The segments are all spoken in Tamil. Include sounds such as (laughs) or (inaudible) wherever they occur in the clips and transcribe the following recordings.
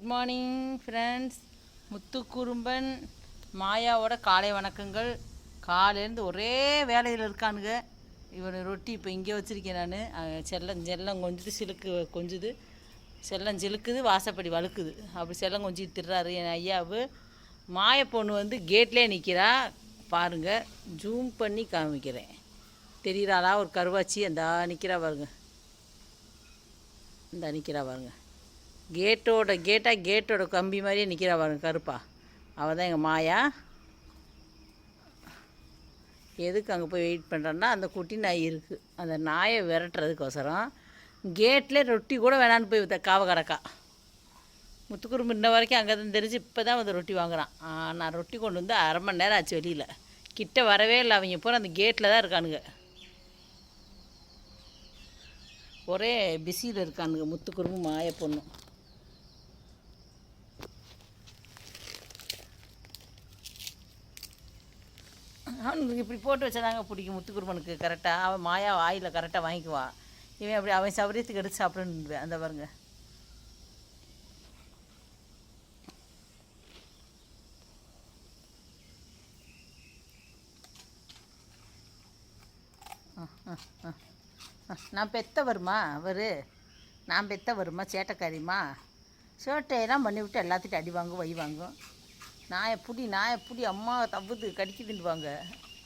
குட் மார்னிங் ஃப்ரெண்ட்ஸ் முத்துக்குறும்பன் மாயாவோட காலை வணக்கங்கள். காலையிலேருந்து ஒரே வேலையில் இருக்கானுங்க. இவனை ரொட்டி இப்போ இங்கே வச்சுருக்கேன் நான். செல்லம் செல்லம் கொஞ்சது சிலுக்கு கொஞ்சுது. செல்லம் சிலுக்குது வாசப்படி வழுக்குது. அப்படி செல்லம் கொஞ்சிட்டு திடுறாரு என் ஐயாவு. மாய பொண்ணு வந்து கேட்லேயே நிற்கிறா பாருங்கள் ஜூம் பண்ணி காமிக்கிறேன். தெரிகிறாளா ஒரு கருவாச்சி அந்த நிற்கிறா பாருங்க. இந்த நிற்கிறா பாருங்க. கேட்டோட கேட்டாக கேட்டோட கம்பி மாதிரியே நிற்கிறா பாருங்க கருப்பா. அவள் தான் எங்கள் மாயா. எதுக்கு அங்கே போய் வெயிட் பண்ணுறேன்னா அந்த குட்டி நாய் இருக்குது அந்த நாயை விரட்டுறதுக்கோசரம் கேட்டில் ரொட்டி கூட வேணான்னு போய் காவ கடக்கா முத்துக்குறும்பு இன்ன வரைக்கும் அங்கே தான் தெரிஞ்சு இப்போ தான் வந்து ரொட்டி வாங்குறான். நான் ரொட்டி கொண்டு வந்து அரை மணி நேரம் ஆச்சு வெளியில். கிட்ட வரவே இல்லை அவங்க பூரா அந்த கேட்டில் தான் இருக்கானுங்க. ஒரே பிஸியில் இருக்கானுங்க முத்துக்குறும்பு மாய பொண்ணும் அவனுக்கு இப்படி போட்டு வச்சதாங்க பிடிக்கும். முத்துக்குருமனுக்கு கரெக்டாக அவன் மாயா வாயில் கரெக்டாக வாங்கிக்குவான். இவன் அப்படி அவன் சௌரியத்துக்கு எடுத்து சாப்பிடுன்னு அந்த பாருங்க. நான் பெத்த வருமா அவர்? நான் பெத்த வருமா சேட்டைக்காரிமா சேட்டையெல்லாம் பண்ணிவிட்டு எல்லாத்துட்டும் அடி வாங்கும் வை வாங்கும். நாயை புடி நாயை புடி அம்மா தப்புது கடிக்குதுன்னுவாங்க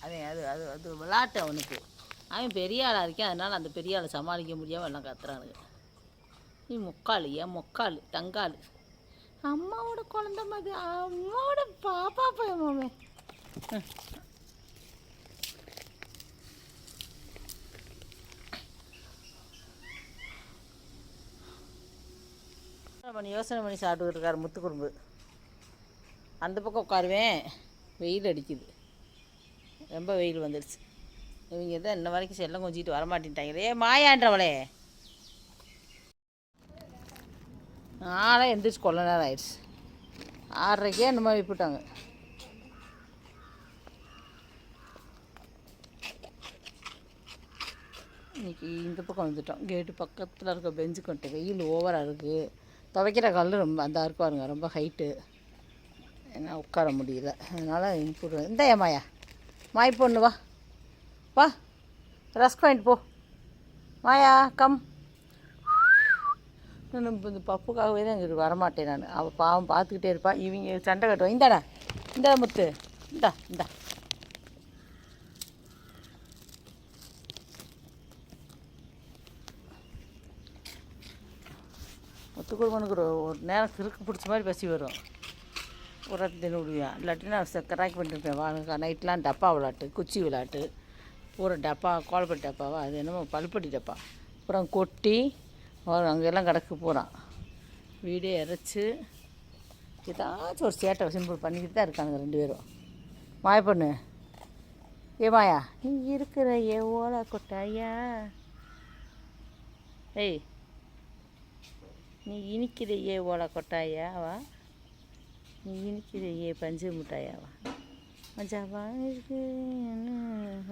அவன் அது அது அது விளாட்டு அவனுக்கு. அவன் பெரிய ஆளாக இருக்கேன் அதனால் அந்த பெரிய ஆளை சமாளிக்க முடியாமல் எல்லாம் கத்துறானுங்க. நீ முக்கால் ஏன் முக்கால் தங்கால் அம்மாவோட குழந்த மாதிரி அம்மாவோட பாப்பா பையன் பண்ணி யோசனை பண்ணி சாப்பிட்டுக்கிட்டு இருக்காரு முத்துக்குறும்பு. அந்த பக்கம் உட்காருவேன். வெயில் அடிக்குது. ரொம்ப வெயில் வந்துடுச்சு இவங்க தான் இன்ன வரைக்கும் செல்லம் கொஞ்சிட்டு வரமாட்டேன்ட்டாங்களே மாயான்றவளே. நானே எந்திரிச்சு கொள்ள நேரம் ஆயிடுச்சு. ஆறரைக்கே இந்த மாதிரி விட்டுட்டாங்க. இன்னைக்கு இந்த பக்கம் வந்துட்டோம். கேட்டு பக்கத்தில் இருக்க பெஞ்சுக்கு வந்துட்டு வெயில் ஓவராக இருக்குது துவைக்கிற கல் ரொம்ப அந்த அறுப்பாருங்க ரொம்ப ஹைட்டு என்ன உட்கார முடியல. அதனால் இன்புட் இந்த ஏமாயா மாய். பொண்ணு வா. வா. ரஸ்க் வாங்கிட்டு போ. மாயா கம். நான் இந்த பப்புக்காகவே தான் இங்கே வரமாட்டேன் நான். அவள் பாவம் பார்த்துக்கிட்டே இருப்பாள் இவங்க சண்டை கட்டுவோம் இந்தாடா. இந்தா முத்து. இந்தா இந்தா. முத்துக்குருமனுக்கு ஒரு ஒரு நேரம் கிறுக்கு பிடிச்ச மாதிரி பசி வரும். ஒரு விடுவேன். இல்லாட்டி நான் கராக்கி பண்ணிருப்பேன். வாங்க நைட்லாம் டப்பா விளாட்டு குச்சி விளாட்டு பூரா டப்பா கோலப்பட்டி டப்பாவா அது என்னமோ பழுப்பட்டி டப்பா. அப்புறம் கொட்டி அங்கெல்லாம் கிடக்கு போகிறான் வீடே இறைச்சி ஏதாச்சும் ஒரு சேட்டை சிம்பிள் பண்ணிக்கிட்டு தான் இருக்கானுங்க ரெண்டு பேரும். மாய பொண்ணு. ஏ மாயா நீ இருக்கிற ஏ ஓலா கொட்டாயா? ஏய் நீ இனிக்கிற ஏ ஓலா கொட்டாயா? வா. நீ இனிக்கிற பஞ்சு மிட்டாயாவா மஜாவா இருக்கு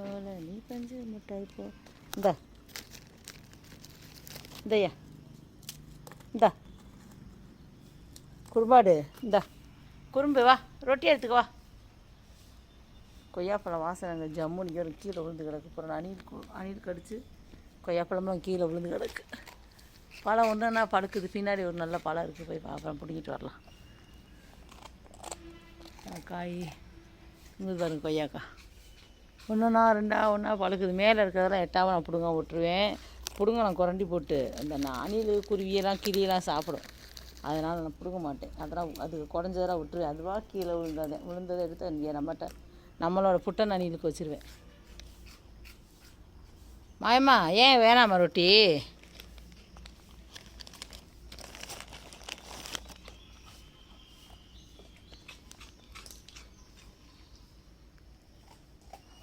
ஓலை நீ பஞ்சு மிட்டாய் போ இந்தா இந்தையா இந்தா குறும்பாடு இந்தா குறும்பு வா ரொட்டி எடுத்துக்க வா கொய்யாப்பழம் வாசனைங்க ஜம்முன்னு ஒரு கீழே விழுந்து கிடக்கு அப்புறம் அணில் அணில் கடிச்சு கொய்யாப்பழம்லாம் கீழே விழுந்து கிடக்கு பழம் ஒன்றுன்னா படுக்குது பின்னாடி ஒரு நல்ல பழம் இருக்குது போய் அப்புறம் பிடிங்கிட்டு வரலாம் காய் இங்கே பாருங்க கொய்யாக்கா. ஒன்றுனா ரெண்டா ஒன்றா பழுக்குது. மேலே இருக்கிறதெல்லாம் எட்டாவும் நான் பிடுங்க விட்டுருவேன். பிடுங்க நான் குரண்டி போட்டு அந்த நான் அணில் குருவியெல்லாம் கிளியெல்லாம் சாப்பிடும். அதனால் நான் பிடுங்க மாட்டேன். அதெல்லாம் அது குடஞ்சதெல்லாம் விட்டுருவேன். அதுவா கீழே விழுந்ததை விழுந்ததை எடுத்து இங்கே நம்மகிட்ட நம்மளோட புட்டன் அணிலுக்கு வச்சுருவேன். மாயம்மா ஏன் வேணாமா ரொட்டி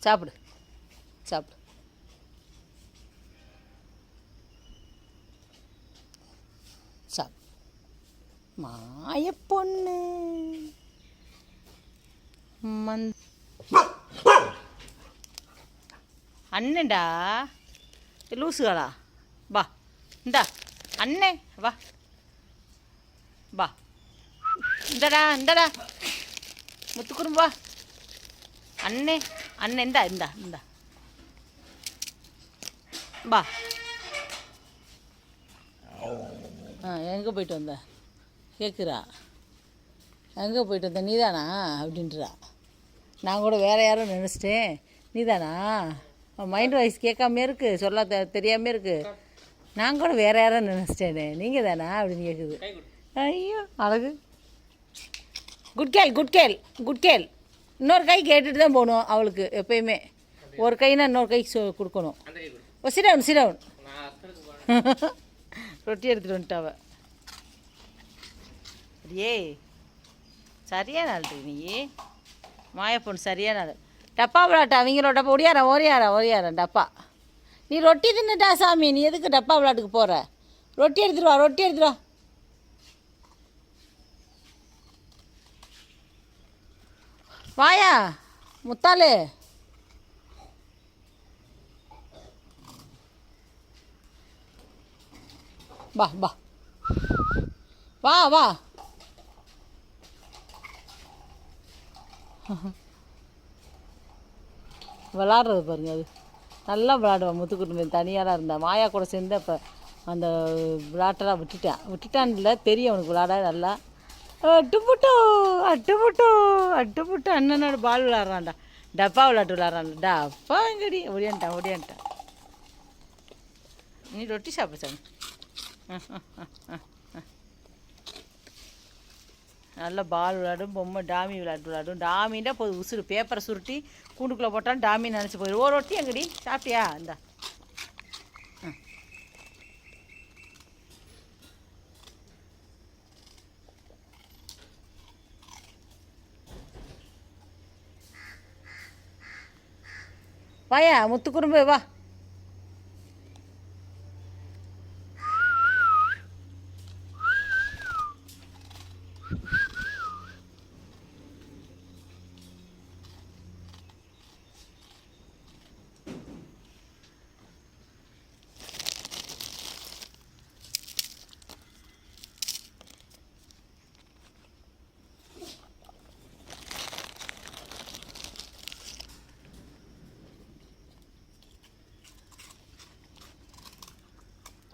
சாப்பிடு. சாப்பிடு. சாப் மாய பொண்ணு. மந். அண்ணன்டா. லூசுகளா பா இந்தா. அண்ணே. வா. வா. இந்தடா இந்தடா. முத்துக்குறும்பா அண்ணே. அண்ணன் இந்தா இந்தா இந்தா. பா ஆ எங்கே போயிட்டு வந்த? கேட்குறா எங்கே போயிட்டு வந்த? நீதானா? அப்படின்றா. நான் கூட வேறு யாரும் நினச்சிட்டேன். நீதானா? மைண்ட் வாய்ஸ் கேட்காம இருக்குது சொல்ல தெ தெரியாமல் இருக்கு. நான் கூட வேறு யாரும் நினச்சிட்டேனே. நீங்கள் தானா அப்படின்னு கேட்குது ஐயோ அழகு. குட் கேள் குட் கேள் குட் கேள். இன்னொரு கை கேட்டுட்டு தான் போகணும் அவளுக்கு எப்பயுமே. ஒரு கைனா இன்னொரு கை சொ கொடுக்கணும். ஓ சிரவுன் சிரவுன் (laughs) ரொட்டி எடுத்துகிட்டு வந்துட்டாவ அடியே சரியான ஆள் நீ. மாயப்பொண்ணு சரியான ஆள். டப்பா விளாட்டு அவங்களோட டப்பா. ஒடியாரா ஓரியாரா ஓரியாரா டப்பா. நீ ரொட்டி தின்னுட்டா சாமி நீ எதுக்கு டப்பா விளாட்டுக்கு போகிற ரொட்டி எடுத்துட்டு வா ரொட்டி எடுத்துருவா வாயா முத்தாளு. வா வா. வா வா. விளாட்றது பாருங்க அது. நல்லா விளாடுவான் முத்துக்குட்டு தனியாலாம் இருந்தா. மாயா கூட சேர்ந்து அப்போ அந்த விளாட்டெல்லாம் விட்டுட்டான். விட்டுட்டான்ல தெரியும் அவனுக்கு விளாட நல்லா. அட்டுப்புட்டோ அட்டுப்புட்டோ அட்டுப்புட்டோ அண்ணனோட பால் விளாட்றான்டா. டப்பா விளாட்டு விளாட்றான்டா. டப்பா எங்கடி ஒடியான்ட்டான் ஒடியான்ட்டான் நீ ரொட்டி சாப்பிட சாமி. நல்லா பால் விளாடும் பொம்மை டாமி விளாட்டு விளாடும். டாமின்னா போது உசுறு. பேப்பரை சுருட்டி கூண்டுக்குள்ளே போட்டாலும் டாமி நினச்சி போயிடும் ஓ ரொட்டி எங்கடி? சாப்பிட்டியா? இந்தா. வாயா முத்துக்குறும்பு வா.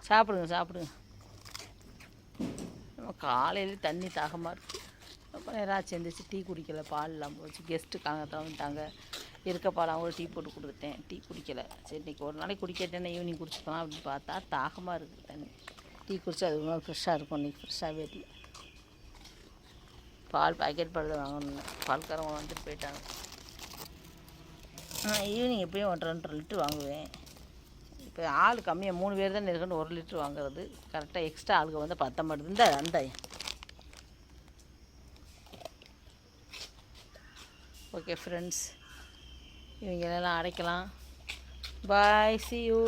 சாப்பிடுங்க சாப்பிடுங்க. நம்ம காலையில் தண்ணி தாகமாக இருக்குது அப்புறம் யாராச்சும் எழுந்திரிச்சு டீ குடிக்கல பால் இல்லாமல் போச்சு. கெஸ்ட்டு காங்கத்தான் வந்துட்டாங்க. இருக்க பால் அவங்களும் டீ போட்டு கொடுத்துட்டேன். டீ குடிக்கல. சரி இன்னைக்கு ஒரு நாளைக்கு குடிக்கட்டேன்னா ஈவினிங் குடிச்சுக்கலாம் அப்படின்னு பார்த்தா தாகமாக இருக்குது தண்ணி. டீ குடிச்சா அது ரொம்ப ஃப்ரெஷ்ஷாக இருக்கும். இன்றைக்கி ஃப்ரெஷ்ஷாகவே இல்லை. பால் பாக்கெட் பால் தான் வாங்கணும் பால்காரவங்க வந்துட்டு போயிட்டாங்க. நான் ஈவினிங் எப்பயும் ஒன்றரை ரெண்டரை லிட்டர் வாங்குவேன். இப்போ ஆள் கம்மியாக மூணு பேர் தான் இருக்கணும் ஒரு லிட்ரு வாங்குறது. கரெக்டாக எக்ஸ்ட்ரா ஆளுக்கு வந்து பத்த மாட்டேது இந்த அந்த ஓகே ஃப்ரெண்ட்ஸ் இவங்களெல்லாம் அடைக்கலாம். பாய் சி யூ